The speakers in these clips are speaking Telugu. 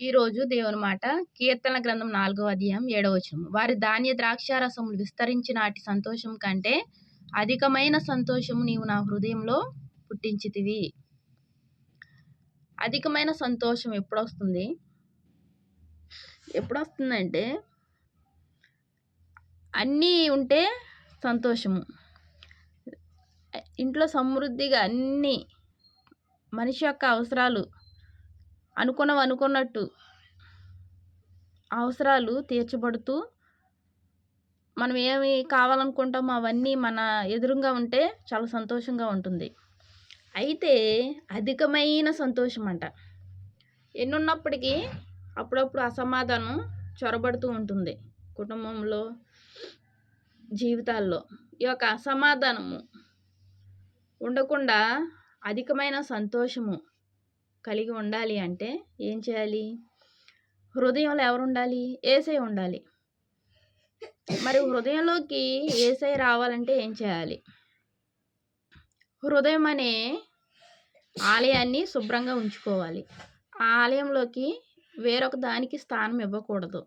ఈరోజు దేవుని మాట కీర్తన గ్రంథం నాలుగో అధ్యాయం ఏడవచనం వారి ధాన్య ద్రాక్ష రసములు విస్తరించి నాటి సంతోషం కంటే అధికమైన సంతోషము నీవు నా హృదయంలో పుట్టించితివి. అధికమైన సంతోషం ఎప్పుడొస్తుంది? ఎప్పుడొస్తుందంటే అన్నీ ఉంటే సంతోషము. ఇంట్లో సమృద్ధిగా అన్నీ మనిషి యొక్క అవసరాలు అనుకున్నవి అనుకున్నట్టు. అవసరాలు తీర్చబడుతూ మనం ఏమి కావాలనుకుంటామో అవన్నీ మన ఎదురుగా ఉంటే చాలా సంతోషంగా ఉంటుంది. అయితే అధికమైన సంతోషం అంట ఎన్నున్నప్పటికీ అప్పుడప్పుడు అసమాధానం చొరబడుతూ ఉంటుంది కుటుంబంలో జీవితాల్లో. ఈ యొక్క అసమాధానము ఉండకుండా అధికమైన సంతోషము కలిగి ఉండాలి అంటే ఏం చేయాలి? హృదయంలో ఎవరు ఉండాలి ఏసై ఉండాలి. మరి హృదయంలోకి ఏసై రావాలంటే ఏం చేయాలి? హృదయం అనే ఆలయాన్ని శుభ్రంగా ఉంచుకోవాలి. ఆ ఆలయంలోకి వేరొక దానికి స్థానం ఇవ్వకూడదు.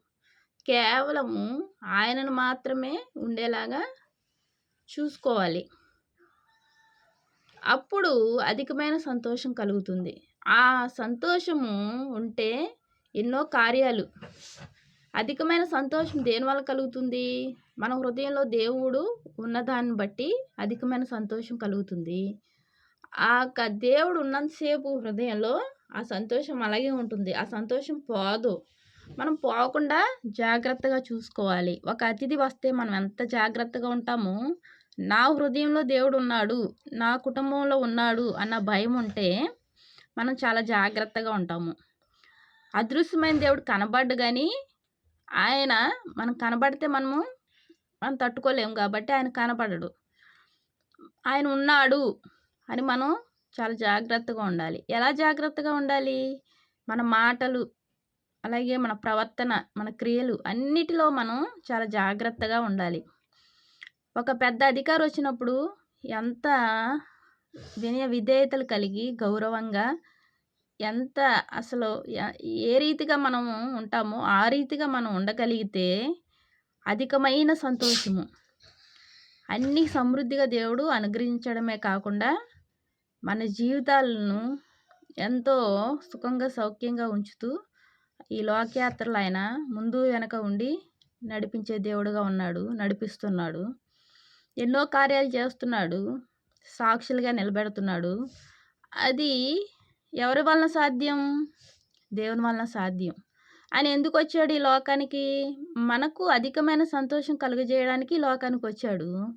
కేవలము ఆయనను మాత్రమే ఉండేలాగా చూసుకోవాలి. అప్పుడు అధికమైన సంతోషం కలుగుతుంది. ఆ సంతోషము ఉంటే ఎన్నో కార్యాలు. అధికమైన సంతోషం దేనివల్ల కలుగుతుంది? మన హృదయంలో దేవుడు ఉన్నదాన్ని బట్టి అధికమైన సంతోషం కలుగుతుంది. ఆ దేవుడు ఉన్నంతసేపు హృదయంలో ఆ సంతోషం అలాగే ఉంటుంది. ఆ సంతోషం పోదు. మనం పోకుండా జాగ్రత్తగా చూసుకోవాలి. ఒక అతిథి వస్తే మనం ఎంత జాగ్రత్తగా ఉంటామో నా హృదయంలో దేవుడు ఉన్నాడు నా కుటుంబంలో ఉన్నాడు అన్న భయం ఉంటే మనం చాలా జాగ్రత్తగా ఉంటాము. అదృశ్యమైన దేవుడు కనబడ్డు కానీ ఆయన మనం కనబడితే మనము మనం తట్టుకోలేము కాబట్టి ఆయన కనపడడు ఆయన ఉన్నాడు అని మనం చాలా జాగ్రత్తగా ఉండాలి. ఎలా జాగ్రత్తగా ఉండాలి? మన మాటలు అలాగే మన ప్రవర్తన మన క్రియలు అన్నిటిలో మనం చాలా జాగ్రత్తగా ఉండాలి. ఒక పెద్ద అధికారి వచ్చినప్పుడు ఎంత వినయ విధేయతలు కలిగి గౌరవంగా ఎంత అసలు ఏ రీతిగా మనము ఉంటామో ఆ రీతిగా మనం ఉండగలిగితే అధికమైన సంతోషము. అన్ని సమృద్ధిగా దేవుడు అనుగ్రహించడమే కాకుండా మన జీవితాలను ఎంతో సుఖంగా సౌఖ్యంగా ఉంచుతూ ఈ లోకయాత్రలు ఆయన ముందు వెనక ఉండి నడిపించే దేవుడుగా ఉన్నాడు నడిపిస్తున్నాడు. ఎన్నో కార్యాలు చేస్తున్నాడు సాక్షులుగా నిలబెడుతున్నాడు. అది ఎవరి వలన సాధ్యం? దేవుని వలన సాధ్యం. ఆయన ఎందుకు వచ్చాడు ఈ లోకానికి? మనకు అధికమైన సంతోషం కలుగజేయడానికి ఈ లోకానికి వచ్చాడు.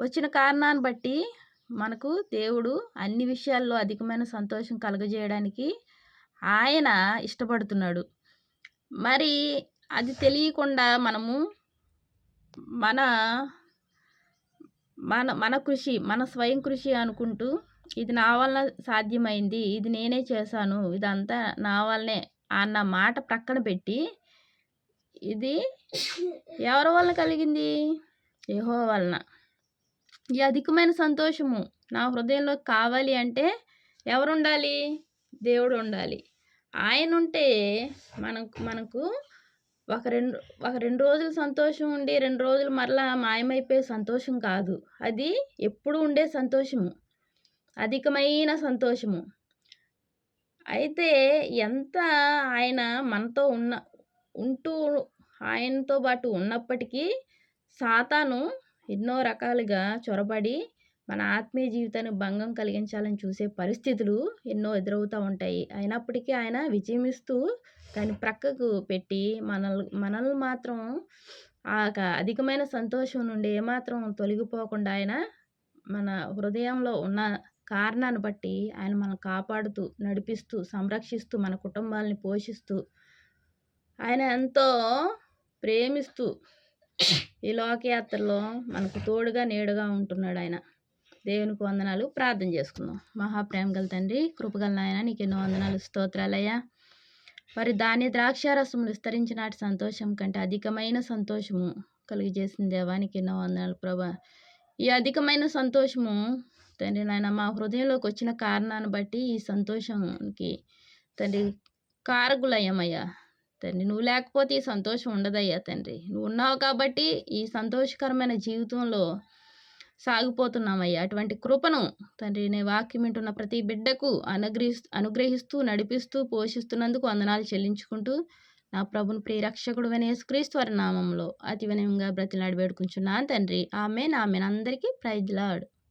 వచ్చిన కారణాన్ని బట్టి మనకు దేవుడు అన్ని విషయాల్లో అధికమైన సంతోషం కలుగజేయడానికి ఆయన ఇష్టపడుతున్నాడు. మరి అది తెలియకుండా మనము మన మన మన కృషి మన స్వయం కృషి అనుకుంటూ ఇది నా వలన సాధ్యమైంది ఇది నేనే చేశాను ఇదంతా నా వల్లనే అన్న మాట ప్రక్కన పెట్టి ఇది ఎవరి వలన కలిగింది? యహో వలన. ఈ అధికమైన సంతోషము నా హృదయంలో కావాలి అంటే ఎవరు ఉండాలి దేవుడు ఉండాలి ఆయన ఉంటే మనకు మనకు ఒక రెండు ఒక రెండు రోజులు సంతోషం ఉండి రెండు రోజులు మరలా మాయమైపోయే సంతోషం కాదు. అది ఎప్పుడు ఉండే సంతోషము. అధికమైన సంతోషము. అయితే ఎంత ఆయన మనతో ఉన్న ఉంటూ ఆయనతో పాటు ఉన్నప్పటికీ సాతాను ఎన్నో రకాలుగా చొరబడి మన ఆత్మీయ జీవితాన్ని భంగం కలిగించాలని చూసే పరిస్థితులు ఎన్నో ఎదురవుతూ ఉంటాయి. అయినప్పటికీ ఆయన విజయమిస్తూ దాన్ని ప్రక్కకు పెట్టి మనల్ మనల్ని మాత్రం ఆ అధికమైన సంతోషం నుండి ఏమాత్రం తొలగిపోకుండా ఆయన మన హృదయంలో ఉన్న కారణాన్ని బట్టి ఆయన మనం కాపాడుతూ నడిపిస్తూ సంరక్షిస్తూ మన కుటుంబాలని పోషిస్తూ ఆయన ఎంతో ప్రేమిస్తూ ఈ లోకయాత్రలో మనకు తోడుగా నేడుగా ఉంటున్నాడు ఆయన. దేవునికి వందనాలు. ప్రార్థన చేసుకుందాం. మహాప్రేమ గల తండ్రి కృపగల నాయన నీకు ఎన్నో వందనాలు. స్తోత్రాలయ్యా. మరి దాని ద్రాక్షారసములు విస్తరించినాటి సంతోషం కంటే అధికమైన సంతోషము కలిగజేసిన దేవానికి ఎన్నో వందనాలు ప్రభా. ఈ అధికమైన సంతోషము తండ్రి నాయన మా హృదయంలోకి వచ్చిన కారణాన్ని బట్టి ఈ సంతోషంకి తండ్రి కారకులయ్యమయ్యా. తండ్రి నువ్వు లేకపోతే ఈ సంతోషం ఉండదయ్యా తండ్రి. నువ్వు ఉన్నావు కాబట్టి ఈ సంతోషకరమైన జీవితంలో సాగిపోతున్నామయ్యా. అటువంటి కృపను తండ్రి నీ వాక్యం వింటున్న ప్రతి బిడ్డకు అనుగ్రహిస్తూ అనుగ్రహిస్తూ నడిపిస్తూ పోషిస్తున్నందుకు వందనాలు చెల్లించుకుంటూ నా ప్రభుని ప్రియరక్షకుడు యేసుక్రీస్తు వారి నామంలో అతి వినయంగా బ్రతిలాడి వేడుకుంటున్నాను తండ్రి. ఆమె ఆమె అందరికీ ప్రైజ్లాడు